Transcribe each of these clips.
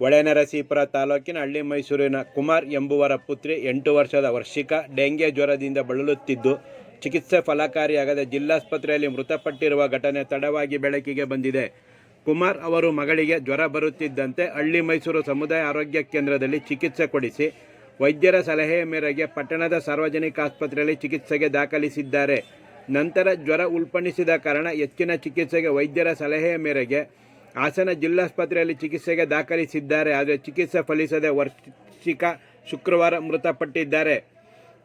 ಹೊಳೆನರಸೀಪುರ ತಾಲೂಕಿನ ಹಳ್ಳಿ ಮೈಸೂರಿನ ಕುಮಾರ್ ಎಂಬುವರ ಪುತ್ರಿ ಎಂಟು ವರ್ಷದ ವರ್ಷಿಕ ಡೆಂಗೆ ಜ್ವರದಿಂದ ಬಳಲುತ್ತಿದ್ದು, ಚಿಕಿತ್ಸೆ ಫಲಕಾರಿಯಾಗದೆ ಜಿಲ್ಲಾಸ್ಪತ್ರೆಯಲ್ಲಿ ಮೃತಪಟ್ಟಿರುವ ಘಟನೆ ತಡವಾಗಿ ಬೆಳಕಿಗೆ ಬಂದಿದೆ. ಕುಮಾರ್ ಅವರು ಮಗಳಿಗೆ ಜ್ವರ ಬರುತ್ತಿದ್ದಂತೆ ಹಳ್ಳಿ ಮೈಸೂರು ಸಮುದಾಯ ಆರೋಗ್ಯ ಕೇಂದ್ರದಲ್ಲಿ ಚಿಕಿತ್ಸೆ ಕೊಡಿಸಿ, ವೈದ್ಯರ ಸಲಹೆಯ ಮೇರೆಗೆ ಪಟ್ಟಣದ ಸಾರ್ವಜನಿಕ ಆಸ್ಪತ್ರೆಯಲ್ಲಿ ಚಿಕಿತ್ಸೆಗೆ ದಾಖಲಿಸಿದ್ದಾರೆ. ನಂತರ ಜ್ವರ ಉಲ್ಪಣಿಸಿದ ಕಾರಣ ಹೆಚ್ಚಿನ ಚಿಕಿತ್ಸೆಗೆ ವೈದ್ಯರ ಸಲಹೆಯ ಮೇರೆಗೆ ಹಾಸನ ಜಿಲ್ಲಾಸ್ಪತ್ರೆಯಲ್ಲಿ ಚಿಕಿತ್ಸೆಗೆ ದಾಖಲಿಸಿದ್ದಾರೆ, ಆದರೆ ಚಿಕಿತ್ಸೆ ಫಲಿಸದೆ ವರ್ಷಿಕ ಶುಕ್ರವಾರ ಮೃತಪಟ್ಟಿದ್ದಾರೆ.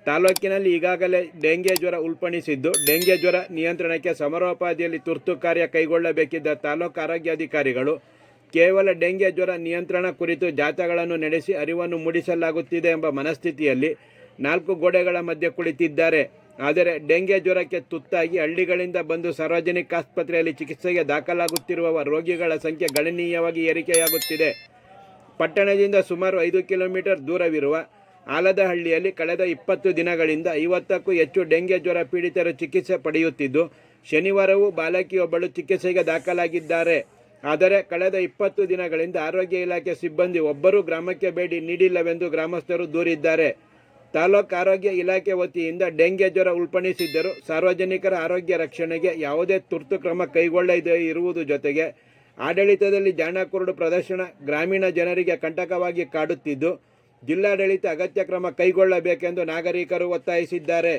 ತಾಲೂಕಿನಲ್ಲಿ ಈಗಾಗಲೇ ಡೆಂಗೆ ಜ್ವರ ಉಲ್ಪಣಿಸಿದ್ದು, ಡೆಂಗೆ ಜ್ವರ ನಿಯಂತ್ರಣಕ್ಕೆ ಸಮರೋಪಾದಿಯಲ್ಲಿ ತುರ್ತು ಕಾರ್ಯ ಕೈಗೊಳ್ಳಬೇಕಿದ್ದ ತಾಲೂಕು ಆರೋಗ್ಯಾಧಿಕಾರಿಗಳು ಕೇವಲ ಡೆಂಗೆ ಜ್ವರ ನಿಯಂತ್ರಣ ಕುರಿತು ಜಾಥಾಗಳನ್ನು ನಡೆಸಿ ಅರಿವನ್ನು ಮೂಡಿಸಲಾಗುತ್ತಿದೆ ಎಂಬ ಮನಸ್ಥಿತಿಯಲ್ಲಿ ನಾಲ್ಕು ಗೋಡೆಗಳ ಮಧ್ಯೆ ಕುಳಿತಿದ್ದಾರೆ. ಆದರೆ ಡೆಂಗೆ ಜ್ವರಕ್ಕೆ ತುತ್ತಾಗಿ ಹಳ್ಳಿಗಳಿಂದ ಬಂದು ಸಾರ್ವಜನಿಕ ಆಸ್ಪತ್ರೆಯಲ್ಲಿ ಚಿಕಿತ್ಸೆಗೆ ದಾಖಲಾಗುತ್ತಿರುವ ರೋಗಿಗಳ ಸಂಖ್ಯೆ ಗಣನೀಯವಾಗಿ ಏರಿಕೆಯಾಗುತ್ತಿದೆ. ಪಟ್ಟಣದಿಂದ ಸುಮಾರು ಐದು ಕಿಲೋಮೀಟರ್ ದೂರವಿರುವ ಆಲದಹಳ್ಳಿಯಲ್ಲಿ ಕಳೆದ ಇಪ್ಪತ್ತು ದಿನಗಳಿಂದ ಐವತ್ತಕ್ಕೂ ಹೆಚ್ಚು ಡೆಂಗೆ ಜ್ವರ ಪೀಡಿತರು ಚಿಕಿತ್ಸೆ ಪಡೆಯುತ್ತಿದ್ದು, ಶನಿವಾರವೂ ಬಾಲಕಿಯೊಬ್ಬಳು ಚಿಕಿತ್ಸೆಗೆ ದಾಖಲಾಗಿದ್ದಾರೆ. ಆದರೆ ಕಳೆದ ಇಪ್ಪತ್ತು ದಿನಗಳಿಂದ ಆರೋಗ್ಯ ಇಲಾಖೆ ಸಿಬ್ಬಂದಿ ಒಬ್ಬರೂ ಗ್ರಾಮಕ್ಕೆ ಭೇಟಿ ನೀಡಿಲ್ಲವೆಂದು ಗ್ರಾಮಸ್ಥರು ದೂರಿದ್ದಾರೆ. ತಾಲೂಕು ಆರೋಗ್ಯ ಇಲಾಖೆ ವತಿಯಿಂದ ಡೆಂಗೆ ಜ್ವರ ಉಲ್ಪಣಿಸಿದ್ದರು. ಸಾರ್ವಜನಿಕರ ಆರೋಗ್ಯ ರಕ್ಷಣೆಗೆ ಯಾವುದೇ ತುರ್ತು ಕ್ರಮ ಕೈಗೊಳ್ಳದೇ ಇರುವುದು ಜೊತೆಗೆ ಆಡಳಿತದಲ್ಲಿ ಜಾಣಕುರುಡು ಪ್ರದರ್ಶನ ಗ್ರಾಮೀಣ ಜನರಿಗೆ ಕಂಟಕವಾಗಿ ಕಾಡುತ್ತಿದ್ದು, ಜಿಲ್ಲಾಡಳಿತ ಅಗತ್ಯ ಕ್ರಮ ಕೈಗೊಳ್ಳಬೇಕೆಂದು ನಾಗರಿಕರು ಒತ್ತಾಯಿಸಿದ್ದಾರೆ.